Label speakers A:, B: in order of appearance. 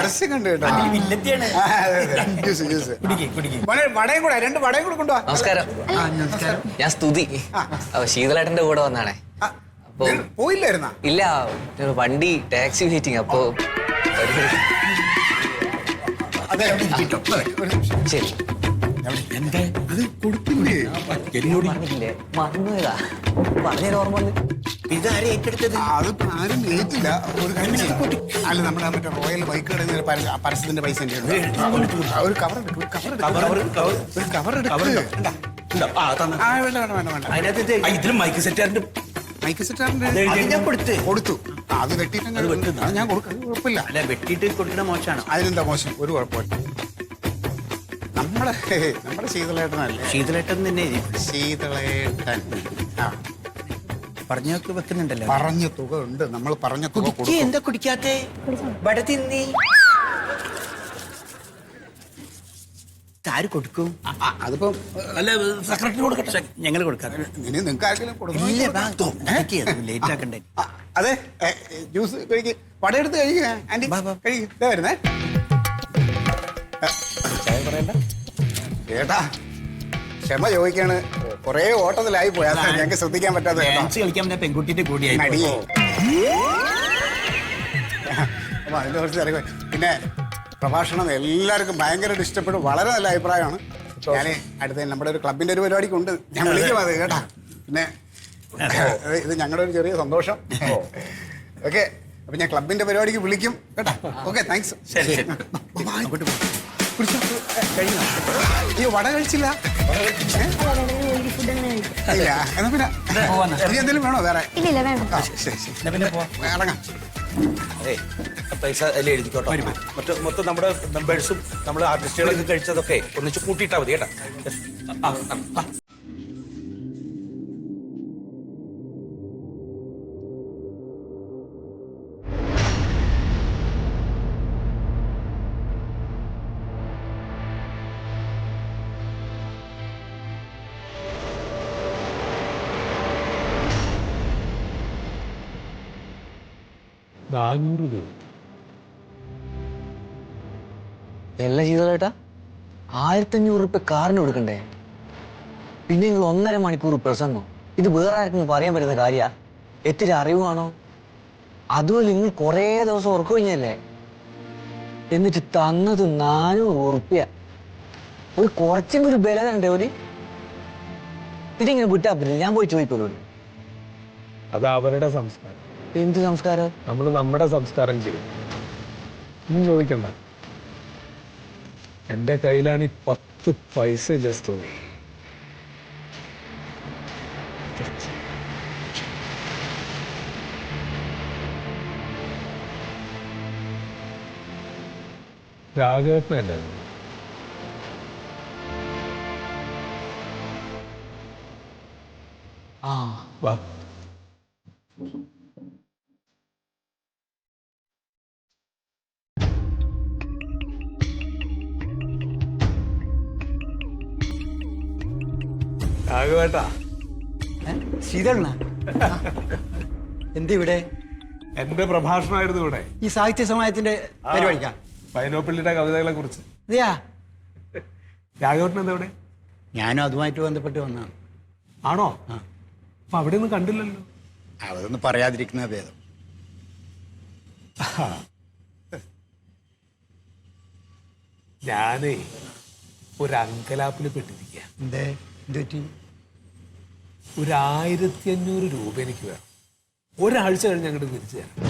A: പരസ്യം കണ്ടു കേട്ടോ. Juice juice. മോനെ വടയും കൂടെ രണ്ട് വടയും കൂടെ
B: നമസ്കാരം. ഞാൻ സ്തുതി. ശീതളേട്ടന്റെ കൂടെ വന്നാണേ. അപ്പോ
A: പോയില്ലായിരുന്നാ?
B: ഇല്ല ഒരു വണ്ടി ടാക്സി വെയിറ്റിംഗ് അപ്പൊ ശരി.
C: എന്താ?
A: അത് കൊടുത്തില്ലേ
C: എന്നോട്
B: പറഞ്ഞില്ലേ? മറന്നുപോയതാ. പറഞ്ഞൊരു ഓർമ്മ വന്ന്.
C: ഇതാരെ ഏറ്റെടുത്തത്?
A: ആ, ആരും ഏറ്റില്ല. ഒരു കാര്യം അല്ല നമ്മുടെ മറ്റേ റോയൽ ബൈക്ക് കടയിൽ പരസ്യത്തിന്റെ പൈസ ഒരു കവർ എടുക്കും കവർ
C: കവർ, കവർ, കവർ.
A: ഒരു കവർ
C: കവർ ഉണ്ടോ?
A: എടുക്കും.
C: ആ തന്ന.
A: ആ വേണ്ട വേണ്ട വേണ്ട വേണ്ട.
C: അതിനകത്ത് ഇതിലും മൈക്ക് സെറ്റാറിന്റെ
A: മൈക്ക് സെറ്റാറിന്റെ
C: കൊടുത്ത്.
A: കൊടുത്തു. ആ, അത് വെട്ടിയിട്ട്. ഞാൻ കൊടുക്കാൻ കുഴപ്പമില്ല.
C: അല്ല വെട്ടിയിട്ട് കൊടുക്കുന്ന മോശമാണ്.
A: അതിനെന്താ മോശം? ഒരു കുഴപ്പമില്ല. നമ്മുടെ നമ്മുടെ ശീതളേട്ടനല്ലേ?
C: ശീതളേട്ടൻ തന്നെ.
A: ശീതളേട്ടൻ. ആ.
C: പറഞ്ഞൊക്കെ വെക്കുന്നുണ്ടല്ലോ.
A: പറഞ്ഞ തുക ഉണ്ട്. നമ്മൾ പറഞ്ഞ തുക
C: കുടിക്ക്
A: കൊടുക്കും.
C: എന്താ കുടിക്കാത്തെ? വട തിന്നി. ആര് കൊടുക്കും?
A: ആ, അതിപ്പം
C: അല്ല സെക്രട്ടറി കൊടുക്കട്ടെ? ഞങ്ങൾ കൊടുക്കാം
A: ഇനി നിങ്ങൾക്ക് ആർക്കെങ്കിലും
C: ഇല്ല
A: കൊടുക്കണം
C: ആക്കണ്ടേ.
A: ആ, അതെ ഏ, ജ്യൂസ് കഴിക്ക്. പടയെടുത്ത് കഴിക്കുക ആന്റി. കഴിക്ക്. ഇതാ വരുന്നേ.
C: പറയണ്ട.
A: ചേട്ടാ ക്ഷമ ചോദിക്കാണ്. കൊറേ ഓട്ടത്തിലായി പോയാ. ഞങ്ങൾക്ക് ശ്രദ്ധിക്കാൻ
C: പറ്റാതെ കളിക്കാൻ പറ്റുന്ന പെൺകുട്ടിന്റെ കൂടിയായി
A: നടിയെ. അപ്പൊ അതിന്റെ കുറച്ച് തിരക്ക് പിന്നെ പ്രഭാഷണം എല്ലാവർക്കും ഭയങ്കരമായിട്ട് ഇഷ്ടപ്പെടും. വളരെ നല്ല അഭിപ്രായമാണ്. ഞാൻ അടുത്ത നമ്മുടെ ഒരു ക്ലബിന്റെ ഒരു പരിപാടിക്ക് ഉണ്ട് ഞാൻ വിളിക്കും അത് കേട്ടാ. പിന്നെ ഇത് ഞങ്ങളുടെ ഒരു ചെറിയ സന്തോഷം. ഓക്കെ. അപ്പൊ ഞാൻ ക്ലബിന്റെ പരിപാടിക്ക് വിളിക്കും. കേട്ടാ. ഓക്കെ താങ്ക്സ്
C: ശരി, ശരി.
A: അങ്ങോട്ട് പോ. കുടിച്ചോ. ഏ, കഴിഞ്ഞോ ഈ വട കഴിച്ചില്ല ഏ? ഇല്ല എന്നാ പിന്നെ
C: പോവാന്നാ.
A: ഇനി എന്തെങ്കിലും വേണോ വേറെ
D: ഇല്ലില്ല വേണ്ട
A: ആ, ശരി ശരി
C: എന്നാ പിന്നെ പോ
A: ഇറങ്ങാം
E: അതെ പൈസ അതിൽ എഴുതിക്കോട്ടോ മൊത്തം മൊത്തം നമ്മുടെ മെമ്പേഴ്സും നമ്മൾ ആർട്ടിസ്റ്റുകളൊക്കെ കഴിച്ചതൊക്കെ ഒന്നിച്ച് കൂട്ടിയിട്ടാ മതി കേട്ടാ ആ, ആ, ആ.
F: നാനൂറ് രൂപ.
B: എല്ലാ ശീതളേട്ടാ ആയിരത്തഞ്ഞൂറ് റുപ്യ കാറിന് കൊടുക്കണ്ടേ? പിന്നെ നിങ്ങൾ ഒന്നര മണിക്കൂർ പ്രസംഗം. ഇത് വേറെ ആർക്കും പറയാൻ പറ്റുന്ന കാര്യ? എത്തിരി അറിവാണോ അതുപോലെ നിങ്ങൾ കുറേ ദിവസം ഉറക്കു കഴിഞ്ഞല്ലേ എന്നിട്ട് തന്നത് നാനൂറ് ഉറുപ്പ്യ ഒരു കുറച്ചും ഒരു ബല തരണ്ടേ ഒരു? പിന്നെ ഇങ്ങനെ വിട്ടാ പറ്റില്ല ഞാൻ പോയി ചോദിക്കുള്ളൂ
F: അത് അവരുടെ സംസ്കാരം.
B: എന്ത് സംസ്കാരം?
F: നമ്മൾ നമ്മുടെ സംസ്കാരം ചെയ്യും. ഒന്നും ചോദിക്കണ്ട. എന്റെ കയ്യിലാണ് ഈ പത്ത് പൈസ ജസ്റ്റ് രാഘവേട്ടനല്ലേ
B: ആ.
F: വാ. രാഘവേട്ടാ
G: എന്തിവിടെ?
F: എന്റെ പ്രഭാഷണമായിരുന്നു ഇവിടെ.
G: ഈ സാഹിത്യ സമാജത്തിന്റെ പരിപാടിക്കാ.
F: പൈനോപ്പിള്ളിയുടെ കവിതകളെ കുറിച്ച്.
G: അതെയാ?
F: രാഘവേട്ടൻ എന്താ ഇവിടെ
G: ഞാനും അതുമായിട്ട് ബന്ധപ്പെട്ട് വന്നാണ്
F: ആണോ? അപ്പൊ അവിടെ ഒന്നും കണ്ടില്ലല്ലോ.
G: അതൊന്നും പറയാതിരിക്കുന്ന ഭേദം.
F: ഞാനേ ഒരു അങ്കലാപ്പിൽ പെട്ടിരിക്കുക
G: എന്തേ? എന്തു പറ്റി?
F: ഒരു ആയിരത്തി അഞ്ഞൂറ് രൂപ എനിക്ക് വേണം. ഒരാഴ്ച കഴിഞ്ഞ് അങ്ങോട്ട് തിരിച്ചു തരാം.